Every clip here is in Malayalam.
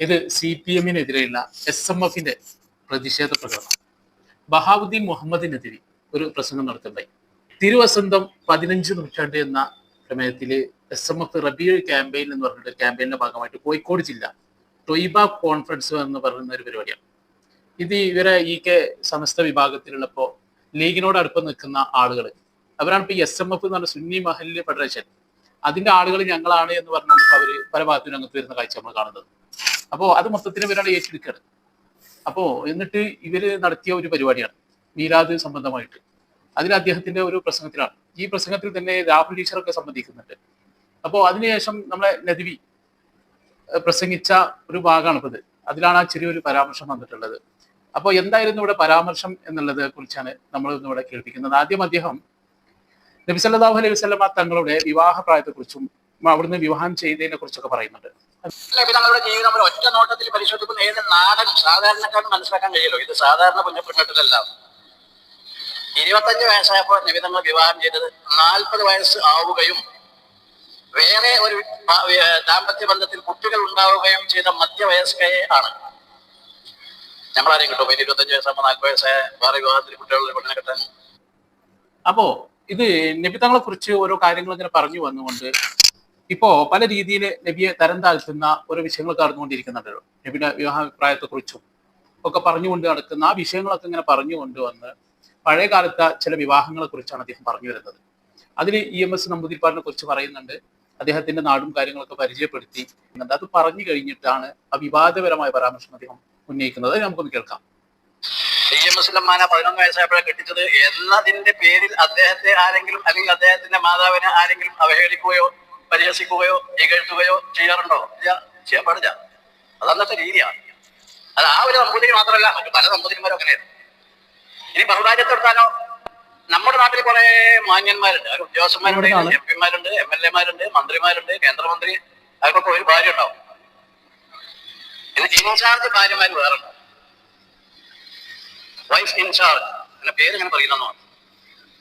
ഇത് സി പി എമ്മിനെതിരെയുള്ള എസ് എം എഫിന്റെ പ്രതിഷേധ പ്രകടനം ബഹാവുദ്ദീൻ മുഹമ്മദിനെതിരെ ഒരു പ്രസംഗം നടത്തുണ്ടായി. തിരുവസന്തം പതിനഞ്ച് നൂറ്റാണ്ട് എന്ന പ്രമേയത്തിൽ എസ് എം എഫ് റബിയൽ ക്യാമ്പയിൻ എന്ന് പറഞ്ഞ ഒരു ക്യാമ്പയിന്റെ ഭാഗമായിട്ട് കോഴിക്കോട് ജില്ല ടൊയ്ബ കോൺഫറൻസ് എന്ന് പറയുന്ന ഒരു പരിപാടിയാണ്. ഇത് ഇവരെ ഈ കെ സമസ്ത വിഭാഗത്തിലുള്ളപ്പോ ലീഗിനോട് അടുപ്പം നിൽക്കുന്ന ആളുകൾ അവരാണ് ഇപ്പൊ എസ് എം എഫ് എന്ന് പറഞ്ഞ സുന്നി മഹല്ല് ഫെഡറേഷൻ. അതിന്റെ ആളുകൾ ഞങ്ങളാണ് എന്ന് പറഞ്ഞാൽ ഇപ്പൊ അവർ പല ഭാഗത്തും രംഗത്ത് വരുന്ന കാഴ്ച നമ്മൾ കാണുന്നത്. അപ്പോ അത് മൊത്തത്തിൽ ഇവരാണ് ഏറ്റെടുക്കുകയാണ് അപ്പോ എന്നിട്ട് ഇവർ നടത്തിയ ഒരു പരിപാടിയാണ് മീലാദ് സംബന്ധമായിട്ട്. അതിൽ അദ്ദേഹത്തിന്റെ ഒരു പ്രസംഗത്തിലാണ്. ഈ പ്രസംഗത്തിൽ തന്നെ രാഹുൽ ടീച്ചറൊക്കെ സംബന്ധിക്കുന്നുണ്ട്. അപ്പോൾ അതിനുശേഷം നമ്മളെ നദിവി പ്രസംഗിച്ച ഒരു ഭാഗമാണ് ഇപ്പത് അതിലാണ് ആ ചെറിയൊരു പരാമർശം വന്നിട്ടുള്ളത്. അപ്പോൾ എന്തായിരുന്നു ഇവിടെ പരാമർശം എന്നുള്ളത് കുറിച്ചാണ് നമ്മൾ ഇന്നിവിടെ കേൾപ്പിക്കുന്നത്. ആദ്യം അദ്ദേഹം നബി സല്ലല്ലാഹു അലൈഹി വസല്ലമ തങ്ങളുടെ വിവാഹ പ്രായത്തെക്കുറിച്ചും അവിടുന്ന് വിവാഹം ചെയ്തതിനെ കുറിച്ചൊക്കെ പറയുന്നുണ്ട്. തങ്ങളുടെ ജീവിതം ഒരു ഒറ്റ നോട്ടത്തിൽ പരിശോധിക്കുന്ന ഏത് നാടൻ സാധാരണക്കാരൻ മനസ്സിലാക്കാൻ കഴിയുമല്ലോ? ഇത് സാധാരണ കുഞ്ഞപ്പെട്ടിട്ടല്ല ഇരുപത്തഞ്ച് വയസ്സായപ്പോൾ നബി വിവാഹം ചെയ്തത് നാൽപ്പത് വയസ്സ് ആവുകയും വേറെ ഒരു ദാമ്പത്യ ബന്ധത്തിൽ കുട്ടികൾ ഉണ്ടാവുകയും ചെയ്ത മധ്യവയസ്കയെ ആണ്. ഞങ്ങൾ ആരെയും കിട്ടും ഇരുപത്തഞ്ച് വയസ്സാകുമ്പോൾ നാൽപ്പത് വയസ്സായ വേറെ വിവാഹത്തിൽ കുട്ടികളുടെ പെണ്ണിനെ കിട്ടാൻ. അപ്പോ ഇത് നിബിതങ്ങളെ കുറിച്ച് ഓരോ കാര്യങ്ങൾ ഇങ്ങനെ പറഞ്ഞു വന്നുകൊണ്ട് ഇപ്പോ പല രീതിയിൽ നബിയെ തരം താഴ്ത്തുന്ന ഒരു വിഷയങ്ങൾ കടന്നുകൊണ്ടിരിക്കുന്നുണ്ടല്ലോ നബിയുടെ വിവാഹാഭിപ്രായത്തെ കുറിച്ചും ഒക്കെ പറഞ്ഞുകൊണ്ട് നടക്കുന്ന ആ വിഷയങ്ങളൊക്കെ ഇങ്ങനെ പറഞ്ഞുകൊണ്ട് വന്ന് പഴയ കാലത്തെ ചില വിവാഹങ്ങളെ കുറിച്ചാണ് അദ്ദേഹം പറഞ്ഞു വരുന്നത്. അതിൽ ഇ എം എസ് നമ്പൂതിരിപ്പാടിനെ കുറിച്ച് പറയുന്നുണ്ട്. അദ്ദേഹത്തിന്റെ നാടും കാര്യങ്ങളൊക്കെ പരിചയപ്പെടുത്തി. അത് പറഞ്ഞു കഴിഞ്ഞിട്ടാണ് ആ വിവാദപരമായ പരാമർശം അദ്ദേഹം ഉന്നയിക്കുന്നത്. നമുക്കൊന്ന് കേൾക്കാം. പതിനൊന്ന് വയസ്സായപ്പോഴാണ് കെട്ടിച്ചത് എന്നതിന്റെ പേരിൽ അദ്ദേഹത്തെ ആരെങ്കിലും അല്ലെങ്കിൽ അദ്ദേഹത്തിന്റെ മാതാവിനെ ആരെങ്കിലും അവഹേളിക്കുകയോ പരിഹസിക്കുകയോ ഇകഴ്ത്തുകയോ ചെയ്യാറുണ്ടോ? ഇല്ല. ചെയ്യാൻ പാടില്ല. അത് അന്നത്തെ രീതിയാണ് അത് ആ ഒരു നമ്പൂതിരി മാത്രമല്ല മറ്റു പല നമ്പൂതിരിമാരും അങ്ങനെയാണ് ഇനി ബഹുരാജ്യത്തെടുത്താലോ നമ്മുടെ നാട്ടിൽ കുറെ മാന്യന്മാരുണ്ട്. അവർ ഉദ്യോഗസ്ഥന്മാരുണ്ട്. എം പിമാരുണ്ട് എം എൽ എമാരുണ്ട് മന്ത്രിമാരുണ്ട് കേന്ദ്രമന്ത്രി. അവർക്കൊക്കെ ഒരു ഭാര്യ ഉണ്ടാവും ഇത് ഇൻചാർജ് ഭാര്യമാർ വേറെ വൈസ് വൈഫ് ഇൻചാർജ് എന്ന പേര് ഞാൻ പറയുന്നതാണ്.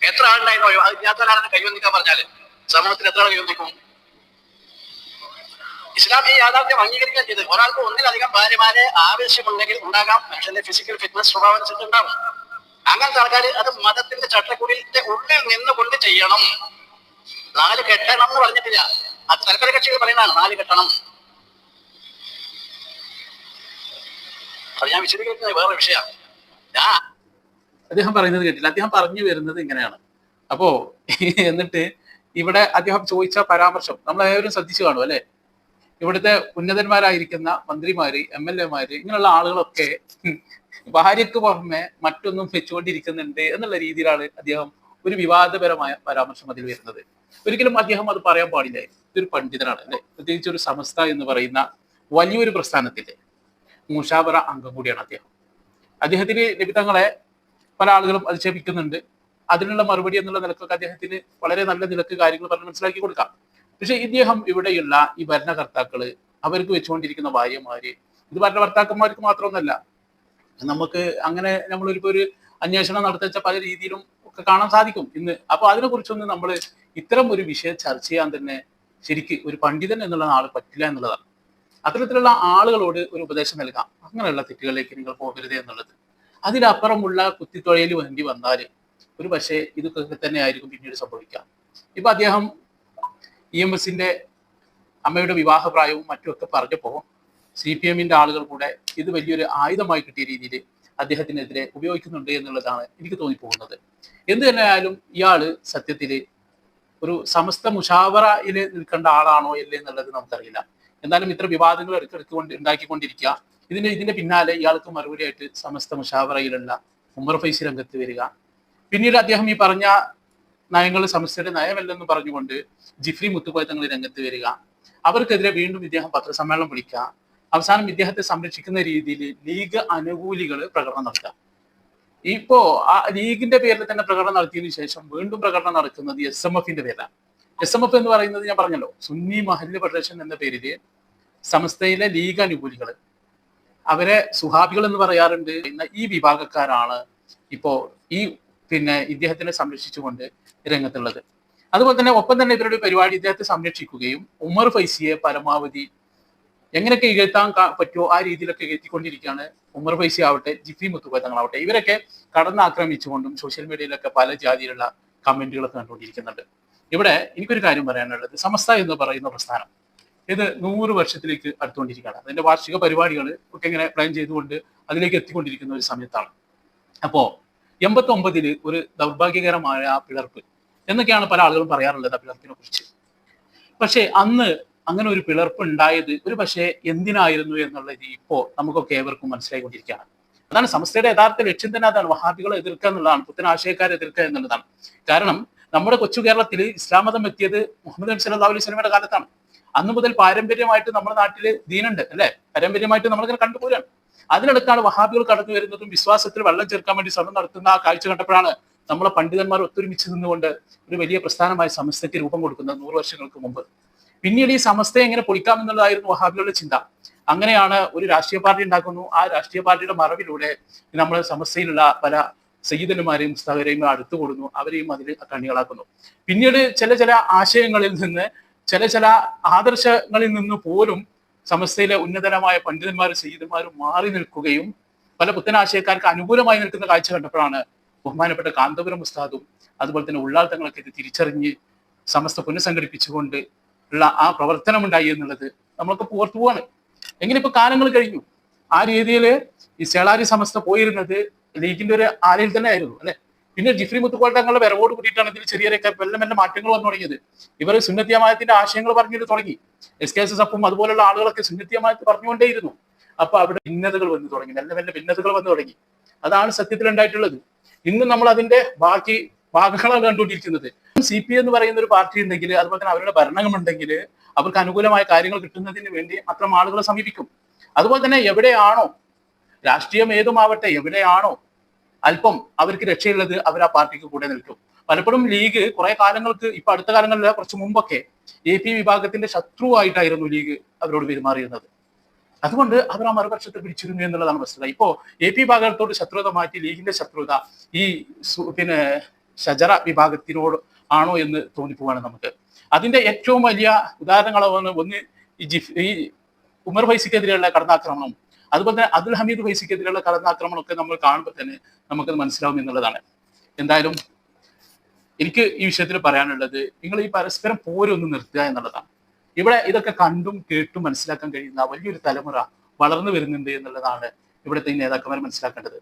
എത്ര ആളുണ്ടായിരുന്നു? അത് ഇല്ലാത്തവരാണെന്ന് കൈവന്നിക്കാൻ പറഞ്ഞാൽ? സമൂഹത്തിൽ എത്ര ആൾ കൈവന്നിക്കും? ഇസ്ലാം ഈ യാഥാർത്ഥ്യം അംഗീകരിക്കാൻ ചെയ്തത്. ഒരാൾക്ക് ഒന്നിലധികം ഭാര്യമാരെ ആവശ്യമുണ്ടെങ്കിൽ ഉണ്ടാകാം. മനുഷ്യന്റെ ഫിസിക്കൽ ഫിറ്റ്നസ് സ്വഭാവം അനുസരിച്ച് ഉണ്ടാവും അങ്ങനത്തെ ആൾക്കാർ അത് മതത്തിന്റെ ചട്ടക്കൂടിന്റെ ഉള്ളിൽ നിന്നുകൊണ്ട് ചെയ്യണം. നാല് കെട്ടണം എന്ന് പറഞ്ഞിട്ടില്ല. അത് തൽപര കക്ഷികൾ പറയുന്നതാണ് നാല് കെട്ടണം. അത് ഞാൻ വിശദീകരിക്കുന്നത് വേറെ വിഷയമാണ്. ഞാൻ അദ്ദേഹം പറയുന്നത് കേട്ടില്ല. അദ്ദേഹം പറഞ്ഞു വരുന്നത് ഇങ്ങനെയാണ്. അപ്പോ എന്നിട്ട് ഇവിടെ അദ്ദേഹം ചോദിച്ച പരാമർശം നമ്മൾ ഏവരും ശ്രദ്ധിച്ചു കാണും അല്ലെ? ഇവിടുത്തെ ഉന്നതന്മാരായിരിക്കുന്ന മന്ത്രിമാര് എം എൽ എമാര് ഇങ്ങനെയുള്ള ആളുകളൊക്കെ ഭാര്യക്ക് പുറമെ മറ്റൊന്നും വെച്ചുകൊണ്ടിരിക്കുന്നുണ്ട് എന്നുള്ള രീതിയിലാണ് അദ്ദേഹം ഒരു വിവാദപരമായ പരാമർശം അതിൽ വരുന്നത്. ഒരിക്കലും അദ്ദേഹം അത് പറയാൻ പാടില്ല. ഇതൊരു പണ്ഡിതനാണ് അല്ലെ? പ്രത്യേകിച്ച് ഒരു സമസ്ത എന്ന് പറയുന്ന വലിയൊരു പ്രസ്ഥാനത്തിന്റെ മൂഷാവറ അംഗം കൂടിയാണ് അദ്ദേഹം. അദ്ദേഹത്തിന് ലഭിതങ്ങളെ പല ആളുകളും അധിക്ഷേപിക്കുന്നുണ്ട്. അതിനുള്ള മറുപടി എന്നുള്ള നിലക്കൊക്കെ അദ്ദേഹത്തിന് വളരെ നല്ല നിലയ്ക്ക് കാര്യങ്ങൾ പറഞ്ഞ് മനസ്സിലാക്കി കൊടുക്കാം. പക്ഷെ ഇദ്ദേഹം ഇവിടെയുള്ള ഈ ഭരണകർത്താക്കൾ അവർക്ക് വെച്ചുകൊണ്ടിരിക്കുന്ന ഭാര്യമാര് ഇത് ഭരണകർത്താക്കന്മാർക്ക് മാത്രമൊന്നല്ല. നമുക്ക് അങ്ങനെ നമ്മളിപ്പോ ഒരു അന്വേഷണം നടത്തിച്ച പല രീതിയിലും ഒക്കെ കാണാൻ സാധിക്കും ഇന്ന്. അപ്പൊ അതിനെ കുറിച്ചൊന്നും നമ്മൾ ഇത്തരം ഒരു വിഷയം ചർച്ച ചെയ്യാൻ തന്നെ ശരിക്ക് ഒരു പണ്ഡിതൻ എന്നുള്ള ആൾ പറ്റില്ല എന്നുള്ളതാണ്. അത്തരത്തിലുള്ള ആളുകളോട് ഒരു ഉപദേശം നൽകാം. അങ്ങനെയുള്ള തെറ്റുകളിലേക്ക് നിങ്ങൾ പോകരുത് എന്നുള്ളത്. അതിലപ്പുറമുള്ള കുത്തിത്തൊഴയിൽ വേണ്ടി വന്നാൽ ഒരു പക്ഷേ ഇതൊക്കെ തന്നെ ആയിരിക്കും പിന്നീട് സംഭവിക്കുക ഇപ്പൊ അദ്ദേഹം ഇ എം എസിന്റെ അമ്മയുടെ വിവാഹ പ്രായവും മറ്റുമൊക്കെ പറഞ്ഞപ്പോൾ സി പി എമ്മിന്റെ ആളുകൾ കൂടെ ഇത് വലിയൊരു ആയുധമായി കിട്ടിയ രീതിയിൽ അദ്ദേഹത്തിനെതിരെ ഉപയോഗിക്കുന്നുണ്ട് എന്നുള്ളതാണ് എനിക്ക് തോന്നിപ്പോകുന്നത്. എന്ത് തന്നെയായാലും ഇയാൾ സത്യത്തിൽ ഒരു സമസ്ത മുഷാവറയിൽ നിൽക്കേണ്ട ആളാണോ ഇല്ലേ എന്നുള്ളത് നമുക്കറിയില്ല. എന്നാലും ഇത്ര വിവാദങ്ങൾ ഇടയ്ക്കിടയ്ക്ക് കൊണ്ട് ഉണ്ടാക്കിക്കൊണ്ടിരിക്കുക. ഇതിന് ഇതിന്റെ പിന്നാലെ ഇയാൾക്ക് മറുപടിയായിട്ട് സമസ്ത മുഷാവറയിലുള്ള ഉമർ ഫൈസി രംഗത്ത് വരിക. പിന്നീട് അദ്ദേഹം ഈ പറഞ്ഞ നയങ്ങൾ സമസ്തയുടെ നയമല്ലെന്ന് പറഞ്ഞുകൊണ്ട് ജിഫ്രി മുത്തുപോയ തങ്ങൾ രംഗത്ത് വരിക. അവർക്കെതിരെ വീണ്ടും ഇദ്ദേഹം പത്രസമ്മേളനം വിളിക്കുക. അവസാനം ഇദ്ദേഹത്തെ സംരക്ഷിക്കുന്ന രീതിയിൽ ലീഗ് അനുകൂലികൾ പ്രകടനം നടത്തുക. ഇപ്പോ ആ ലീഗിന്റെ പേരിൽ തന്നെ പ്രകടനം നടത്തിയതിനു ശേഷം വീണ്ടും പ്രകടനം നടക്കുന്നത് എസ് എം എഫിന്റെ പേരിലാണ്. എസ് എം എഫ് എന്ന് പറയുന്നത് ഞാൻ പറഞ്ഞല്ലോ സുന്നി മഹല്ല് ഫെഡറേഷൻ എന്ന പേരിൽ സമസ്തയിലെ ലീഗ് അനുകൂലികൾ അവരെ സുഹാബികൾ എന്ന് പറയാറുണ്ട്. ഈ വിഭാഗക്കാരാണ് ഇപ്പോ ഈ പിന്നെ ഇദ്ദേഹത്തിനെ സംരക്ഷിച്ചുകൊണ്ട് രംഗത്തുള്ളത്. അതുപോലെ തന്നെ ഒപ്പം തന്നെ ഇവരുടെ പരിപാടി ഇദ്ദേഹത്തെ സംരക്ഷിക്കുകയും ഉമർ ഫൈസിയെ പരമാവധി എങ്ങനെയൊക്കെ ഇകഴ്ത്താൻ പറ്റുമോ ആ രീതിയിലൊക്കെ ഇകഴ്ത്തിക്കൊണ്ടിരിക്കുകയാണ് ഉമർ ഫൈസി ആവട്ടെ ജിഫി മുത്തുക്കോയ തങ്ങളാവട്ടെ. ഇവരൊക്കെ കടന്നാക്രമിച്ചുകൊണ്ടും സോഷ്യൽ മീഡിയയിലൊക്കെ പല ജാതിയിലുള്ള കമന്റുകളൊക്കെ കണ്ടുകൊണ്ടിരിക്കുന്നുണ്ട്. ഇവിടെ എനിക്കൊരു കാര്യം പറയാനുള്ളത്. സമസ്ത എന്ന് പറയുന്ന പ്രസ്ഥാനം. ഇത് നൂറ് വർഷത്തിലേക്ക് അടുത്തുകൊണ്ടിരിക്കുകയാണ്. അതിന്റെ വാർഷിക പരിപാടികൾ ഒക്കെ ഇങ്ങനെ പ്ലാൻ ചെയ്തുകൊണ്ട് അതിലേക്ക് എത്തിക്കൊണ്ടിരിക്കുന്ന ഒരു സമയത്താണ്. അപ്പോ എൺപത്തി ഒമ്പതിൽ ഒരു ദൗർഭാഗ്യകരമായ ആ പിളർപ്പ് എന്നൊക്കെയാണ് പല ആളുകളും പറയാറുള്ളത് ആ പിളർപ്പിനെ കുറിച്ച്. പക്ഷേ അന്ന് അങ്ങനെ ഒരു പിളർപ്പ് ഉണ്ടായത് ഒരു പക്ഷേ എന്തിനായിരുന്നു എന്നുള്ളത് ഇപ്പോ നമുക്കൊക്കെ ഏവർക്കും മനസ്സിലായിക്കൊണ്ടിരിക്കുകയാണ്. അതാണ് സംസ്ഥയുടെ യഥാർത്ഥ ലക്ഷ്യം തന്നെ. അതാണ് വഹാബികളെ എതിർക്കുക എന്നുള്ളതാണ് പുത്തൻ ആശയക്കാരെ എതിർക്കുക എന്നുള്ളതാണ്. കാരണം നമ്മുടെ കൊച്ചു കേരളത്തിൽ ഇസ്ലാം മതം എത്തിയത് മുഹമ്മദ് നബി സല്ലല്ലാഹു അലൈഹി സ്വലമയുടെ കാലത്താണ്. അന്ന് മുതൽ പാരമ്പര്യമായിട്ട് നമ്മുടെ നാട്ടിൽ ദീനുണ്ട് അല്ലെ? പാരമ്പര്യമായിട്ട് നമ്മളിങ്ങനെ കണ്ടുപോരാണ്. അതിനടുത്താണ് വഹാബികൾ കടന്നു വരുന്നതും വിശ്വാസത്തിൽ വെള്ളം ചേർക്കാൻ വേണ്ടി ശ്രമം നടത്തുന്ന ആ കാഴ്ച കണ്ടപ്പോഴാണ് നമ്മളെ പണ്ഡിതന്മാർ ഒത്തൊരുമിച്ച് നിന്നുകൊണ്ട് ഒരു വലിയ പ്രസ്ഥാനമായ സമസ്തയ്ക്ക് രൂപം കൊടുക്കുന്നത് നൂറ് വർഷങ്ങൾക്ക് മുമ്പ്. പിന്നീട് ഈ സമസ്തയെ എങ്ങനെ പൊളിക്കാമെന്നുള്ളതായിരുന്നു വഹാബികളുടെ ചിന്ത. അങ്ങനെയാണ് ഒരു രാഷ്ട്രീയ പാർട്ടി ഉണ്ടാക്കുന്നു. ആ രാഷ്ട്രീയ പാർട്ടിയുടെ മറവിലൂടെ നമ്മൾ സമസ്തയിലുള്ള പല സയ്യിദന്മാരെയും മുസ്താവരെയും അടുത്തു കൊടുക്കുന്നു. അവരെയും അതിൽ കണികളാക്കുന്നു പിന്നീട് ചില ചില ആശയങ്ങളിൽ നിന്ന് ചില ചില ആദർശങ്ങളിൽ നിന്ന് പോലും സമസ്തയിലെ ഉന്നതരമായ പണ്ഡിതന്മാരും സയ്യിദന്മാരും മാറി നിൽക്കുകയും പല പുത്തനാശയക്കാർക്ക് അനുകൂലമായി നിൽക്കുന്ന കാഴ്ച കണ്ടപ്പോഴാണ് ബഹുമാനപ്പെട്ട കാന്തപുരം ഉസ്താദും അതുപോലെ തന്നെ ഉള്ളാൾ തങ്ങളൊക്കെ ഇത് തിരിച്ചറിഞ്ഞ് സമസ്ത പുനഃസംഘടിപ്പിച്ചുകൊണ്ട് ഉള്ള ആ പ്രവർത്തനം ഉണ്ടായി എന്നുള്ളത് നമ്മളൊക്കെ പുറത്തു പോവാണ്. എങ്ങനെ ഇപ്പൊ കാലങ്ങൾ കഴിഞ്ഞു? ആ രീതിയിൽ ഈ സേളാരി സമസ്ത പോയിരുന്നത് ലീഗിന്റെ ഒരു ആലയിൽ തന്നെ ആയിരുന്നു അല്ലെ? പിന്നെ ജിഫ്രി മുത്തുക്കോൾ തങ്ങളുടെ വരവോട് കൂടിയിട്ടാണ് ഇതിൽ ചെറിയ മെല്ലെ മെല്ലെ മാറ്റങ്ങൾ വന്നു തുടങ്ങിയത്. ഇവർ സുന്നത്തിയമായത്തിന്റെ ആശയങ്ങൾ പറഞ്ഞിട്ട് തുടങ്ങി. എസ് കെ എസ് എസ് എഫും അതുപോലുള്ള ആളുകളൊക്കെ സുന്നത്തിയമായത്ത് പറഞ്ഞുകൊണ്ടേയിരുന്നു. അപ്പൊ അവിടെ ഭിന്നതകൾ വന്നു തുടങ്ങി. മെല്ലെ മെല്ലെ ഭിന്നതകൾ വന്നു തുടങ്ങി. അതാണ് സത്യത്തിൽ ഉണ്ടായിട്ടുള്ളത്. ഇന്ന് നമ്മൾ അതിന്റെ ബാക്കി ഭാഗങ്ങളാണ് കണ്ടുകൊണ്ടിരിക്കുന്നത്. സി പി എന്ന് പറയുന്ന ഒരു പാർട്ടി ഉണ്ടെങ്കിൽ അതുപോലെ തന്നെ അവരുടെ ഭരണമുണ്ടെങ്കിൽ അവർക്ക് അനുകൂലമായ കാര്യങ്ങൾ കിട്ടുന്നതിന് വേണ്ടി അത്തരം ആളുകളെ സമീപിക്കും. അതുപോലെ തന്നെ എവിടെയാണോ രാഷ്ട്രീയം ഏതുമാവട്ടെ എവിടെയാണോ അല്പം അവർക്ക് രക്ഷയുള്ളത് അവർ ആ പാർട്ടിക്ക് കൂടെ നിൽക്കും. പലപ്പോഴും ലീഗ് കുറെ കാലങ്ങൾക്ക് ഇപ്പൊ അടുത്ത കാലങ്ങളിൽ കുറച്ച് മുമ്പൊക്കെ എ പി വിഭാഗത്തിന്റെ ശത്രുവായിട്ടായിരുന്നു ലീഗ് അവരോട് പെരുമാറിയിരുന്നത്. അതുകൊണ്ട് അവർ ആ മറുപക്ഷത്തെ പിടിച്ചിരുന്നു എന്നുള്ളതാണ് വസ്തുത. ഇപ്പോ എ പി വിഭാഗത്തോട് ശത്രുത മാറ്റി ലീഗിന്റെ ശത്രുത ഈ പിന്നെ ഷജറ വിഭാഗത്തിനോട് ആണോ എന്ന് തോന്നിപ്പോവാണ് നമുക്ക്. അതിന്റെ ഏറ്റവും വലിയ ഉദാഹരണങ്ങളാണ് ഒന്ന് ഈ ഉമർ ഫൈസിക്കെതിരെയുള്ള കടന്നാക്രമണം. അതുപോലെ തന്നെ അബ്ദുൽ ഹമീദ് ഫൈസിക്കെതിരെയുള്ള കടന്നാക്രമണം ഒക്കെ നമ്മൾ കാണുമ്പോൾ തന്നെ നമുക്ക് മനസ്സിലാവും എന്നുള്ളതാണ്. എന്തായാലും എനിക്ക് ഈ വിഷയത്തിൽ പറയാനുള്ളത് നിങ്ങൾ ഈ പരസ്പരം പോരൊന്ന് നിർത്തുക എന്നുള്ളതാണ്. ഇവിടെ ഇതൊക്കെ കണ്ടും കേട്ടും മനസ്സിലാക്കാൻ കഴിയുന്ന വലിയൊരു തലമുറ വളർന്നു വരുന്നുണ്ട് എന്നുള്ളതാണ് ഇവിടുത്തെ ഈ നേതാക്കന്മാർ മനസ്സിലാക്കേണ്ടത്.